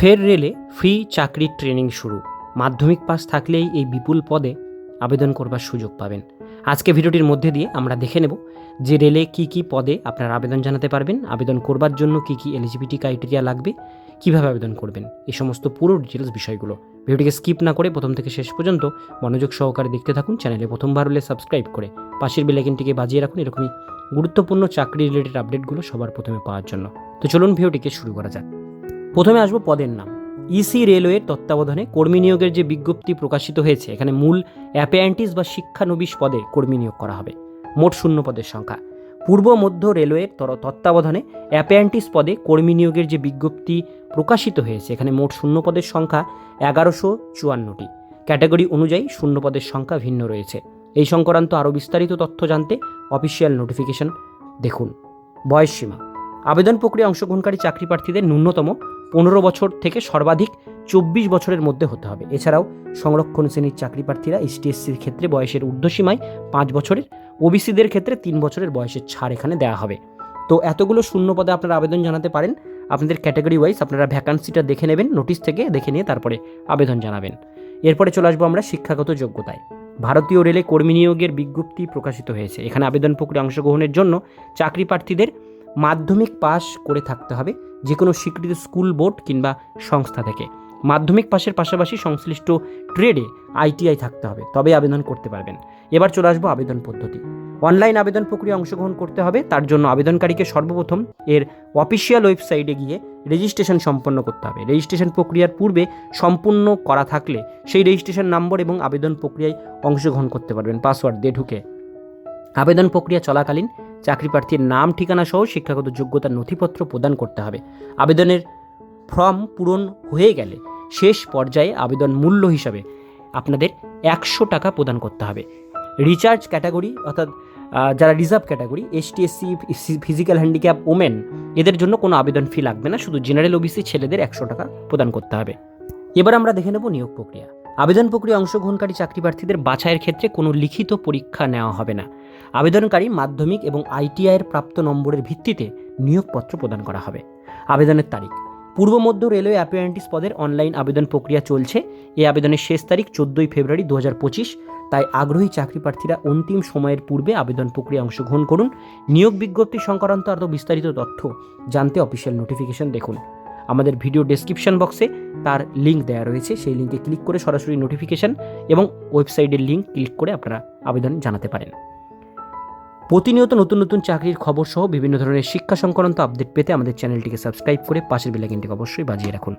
ফের রেলে ফ্রি চাকরির ট্রেনিং শুরু। মাধ্যমিক পাস থাকলেই এই বিপুল পদে আবেদন করবার সুযোগ পাবেন। আজকে ভিডিওটির মধ্যে দিয়ে আমরা দেখে নেব যে রেলে কি কি পদে আপনারা আবেদন জানাতে পারবেন, আবেদন করবার জন্য কি কি এলিজিবিলিটি ক্রাইটেরিয়া লাগবে, কীভাবে আবেদন করবেন এই সমস্ত পুরো ডিটেলস বিষয়গুলো। ভিডিওটিকে স্কিপ না করে প্রথম থেকে শেষ পর্যন্ত মনোযোগ সহকারে দেখতে থাকুন চ্যানেলে প্রথমবার হলে সাবস্ক্রাইব করে পাশের বেলাইকেনটিকে বাজিয়ে রাখুন, এরকমই গুরুত্বপূর্ণ চাকরি রিলেটেড আপডেটগুলো সবার প্রথমে পাওয়ার জন্য। তো চলুন ভিডিওটিকে শুরু করা যাক। প্রথমে আসব পদের নাম। ইসি রেলওয়ের তত্ত্বাবধানে কর্মী নিয়োগের যে বিজ্ঞপ্তি প্রকাশিত হয়েছে, এখানে মূল অ্যাপেন্টিস বা শিক্ষানবিশ পদে কর্মী নিয়োগ করা হবে। মোট শূন্য পদের সংখ্যা। পূর্ব মধ্য রেলওয়ের তত্ত্বাবধানে অ্যাপেন্টিস পদে কর্মী নিয়োগের যে বিজ্ঞপ্তি প্রকাশিত হয়েছে, এখানে মোট শূন্য পদের সংখ্যা এগারোশো চুয়ান্নটি। ক্যাটাগরি অনুযায়ী শূন্য পদের সংখ্যা ভিন্ন রয়েছে। এই সংক্রান্ত আরও বিস্তারিত তথ্য জানতে অফিসিয়াল নোটিফিকেশন দেখুন। বয়স সীমা। আবেদন প্রক্রিয়া অংশগ্রহণকারী চাকরি প্রার্থীদের ন্যূনতম পনেরো বছর থেকে সর্বাধিক চব্বিশ বছরের মধ্যে হতে হবে। এছাড়াও সংরক্ষণ শ্রেণির চাকরি প্রার্থীরা এসটিএসসির ক্ষেত্রে বয়সের ঊর্ধ্বসীমায় পাঁচ বছরের, ওবিসিদের ক্ষেত্রে তিন বছরের বয়সের ছাড় এখানে দেওয়া হবে। তো এতগুলো শূন্য পদে আপনারা আবেদন জানাতে পারেন। আপনাদের ক্যাটাগরি ওয়াইজ আপনারা ভ্যাকান্সিটা দেখে নেবেন, নোটিশ থেকে দেখে নিয়ে তারপরে আবেদন জানাবেন। এরপরে চলে আসব আমরা শিক্ষাগত যোগ্যতায়। ভারতীয় রেলে কর্মী নিয়োগের বিজ্ঞপ্তি প্রকাশিত হয়েছে। এখানে আবেদন প্রক্রিয়া অংশগ্রহণের জন্য চাকরি প্রার্থীদের মাধ্যমিক পাস করে থাকতে হবে। যে কোনো স্বীকৃত স্কুল বোর্ড কিংবা সংস্থা থেকে। মাধ্যমিক পাশের পাশাপাশি সংশ্লিষ্ট ট্রেডে আইটিআই থাকতে হবে তবে আবেদন করতে পারবেন। এবার চলে আসব আবেদন পদ্ধতি। অনলাইন আবেদন প্রক্রিয়া অংশগ্রহণ করতে হবে, তার জন্য আবেদনকারীকে সর্বপ্রথম এর অফিসিয়াল ওয়েবসাইটে গিয়ে রেজিস্ট্রেশন সম্পন্ন করতে হবে। রেজিস্ট্রেশন প্রক্রিয়ার পূর্বে সম্পূর্ণ করা থাকলে সেই রেজিস্ট্রেশন নম্বর এবং আবেদন প্রক্রিয়ায় অংশগ্রহণ করতে পারবেন, পাসওয়ার্ড দিয়ে ঢুকে। আবেদন প্রক্রিয়া চলাকালীন চাকরি প্রার্থীর নাম, ঠিকানা সহ শিক্ষাগত যোগ্যতার নথিপত্র প্রদান করতে হবে। আবেদনের ফর্ম পূরণ হয়ে গেলে শেষ পর্যায়ে আবেদন মূল্য হিসাবে আপনাদের একশো টাকা প্রদান করতে হবে। রিচার্জ ক্যাটাগরি অর্থাৎ যারা reserve category ST SC physical handicap, women, এদের জন্য কোনো আবেদন ফি লাগবে না, শুধু জেনারেল ওবিসি ছেলেদের একশো টাকা প্রদান করতে হবে। এবার আমরা দেখে নেব নিয়োগ প্রক্রিয়া। আবেদন প্রক্রিয়া অংশগ্রহণকারী চাকরি প্রার্থীদের বাছাইয়ের ক্ষেত্রে কোনো লিখিত পরীক্ষা নেওয়া হবে না। আবেদনকারী মাধ্যমিক এবং আইটিআইয়ের প্রাপ্ত নম্বরের ভিত্তিতে নিয়োগপত্র প্রদান করা হবে। আবেদনের তারিখ। পূর্ব মধ্য রেলওয়ে অ্যাপ্রেন্টিস পদের অনলাইন আবেদন প্রক্রিয়া চলছে। এই আবেদনের শেষ তারিখ চোদ্দোই ফেব্রুয়ারি দু পঁচিশ। তাই আগ্রহী চাকরি প্রার্থীরা অন্তিম সময়ের পূর্বে আবেদন প্রক্রিয়া অংশগ্রহণ করুন। নিয়োগ বিজ্ঞপ্তি সংক্রান্ত আরও বিস্তারিত তথ্য জানতে অফিসিয়াল নোটিফিকেশন দেখুন। আমাদের ভিডিও ডেসক্রিপশন বক্সে তার লিঙ্ক দেওয়া রয়েছে। সেই লিঙ্কে ক্লিক করে সরাসরি নোটিফিকেশান এবং ওয়েবসাইটের লিঙ্ক ক্লিক করে আপনারা আবেদন জানাতে পারেন। প্রতিনিয়ত নতুন নতুন চাকরির খবর সহ বিভিন্ন ধরনের শিক্ষা সংক্রান্ত আপডেট পেতে আমাদের চ্যানেলটিকে সাবস্ক্রাইব করে পাশের বেলাইকেনটিকে অবশ্যই বাজিয়ে রাখুন।